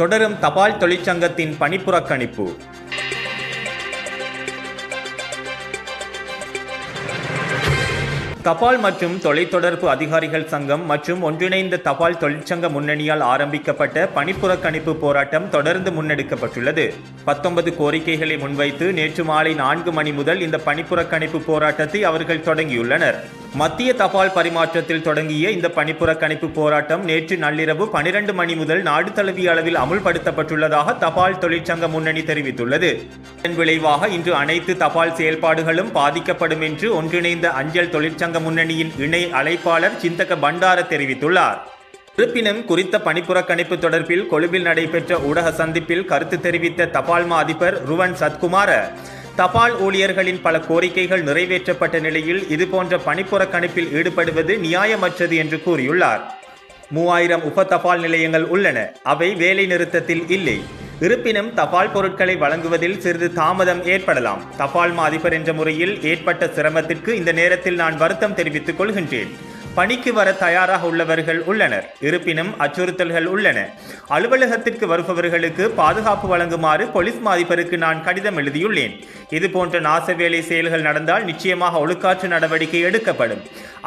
தொடரும் தபால் தொழிற்சங்கத்தின் பணிப்புறக்கணிப்பு. தபால் மற்றும் தொலைத்தொடர்பு அதிகாரிகள் சங்கம் மற்றும் ஒன்றிணைந்த தபால் தொழிற்சங்க முன்னணியால் ஆரம்பிக்கப்பட்ட பணிப்புறக்கணிப்பு போராட்டம் தொடர்ந்து முன்னெடுக்கப்பட்டுள்ளது. பத்தொன்பது கோரிக்கைகளை முன்வைத்து நேற்று மாலை நான்கு மணி முதல் இந்த பணிப்புறக்கணிப்பு போராட்டத்தை அவர்கள் தொடங்கியுள்ளனர். மத்திய தபால் பரிமாற்றத்தில் தொடங்கிய இந்த பணிப்புறக்கணிப்பு போராட்டம் நேற்று நள்ளிரவு பனிரெண்டு மணி முதல் நாடு தழுவிய அளவில் அமுல்படுத்தப்பட்டுள்ளதாக தபால் தொழிற்சங்க முன்னணி தெரிவித்துள்ளது. இதன் விளைவாக இன்று அனைத்து தபால் செயல்பாடுகளும் பாதிக்கப்படும் என்று ஒன்றிணைந்த அஞ்சல் தொழிற்சங்க முன்னணியின் இணை அழைப்பாளர் சிந்தக பண்டார தெரிவித்துள்ளார். இருப்பினும் குறித்த பணிப்புறக்கணிப்பு தொடர்பில் கொழும்பில் நடைபெற்ற ஊடக சந்திப்பில் கருத்து தெரிவித்த தபால் மா அதிபர் ருவன் சத்குமார தபால் ஊழியர்களின் பல கோரிக்கைகள் நிறைவேற்றப்பட்ட நிலையில் இதுபோன்ற பணிப்புறக்கணிப்பில் ஈடுபடுவது நியாயமற்றது என்று கூறியுள்ளார். மூவாயிரம் உப தபால் நிலையங்கள் உள்ளன. அவை வேலை நிறுத்தத்தில் இல்லை. இருப்பினும் தபால் பொருட்களை வழங்குவதில் சிறிது தாமதம் ஏற்படலாம். தபால் மா அதிபர் என்ற முறையில் ஏற்பட்ட சிரமத்திற்கு இந்த நேரத்தில் நான் வருத்தம் தெரிவித்துக் கொள்கின்றேன். பணிக்கு வர தயாராக உள்ளவர்கள் உள்ளனர். இருப்பினும் அச்சுறுத்தல்கள் உள்ளன. அலுவலகத்திற்கு வருபவர்களுக்கு பாதுகாப்பு வழங்குமாறு போலீஸ் மாதிபருக்கு நான் கடிதம் எழுதியுள்ளேன். இது போன்ற நாசவேலை செயல்கள் நடந்தால் நிச்சயமாக ஒழுக்காற்று நடவடிக்கை எடுக்கப்படும்.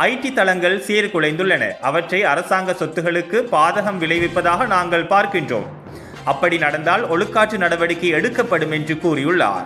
ஐடி தளங்கள் சீர்குலைந்துள்ளன. அவற்றை அரசாங்க சொத்துகளுக்கு பாதகம் விளைவிப்பதாக நாங்கள் பார்க்கின்றோம். அப்படி நடந்தால் ஒழுக்காற்று நடவடிக்கை எடுக்கப்படும் என்று கூறியுள்ளார்.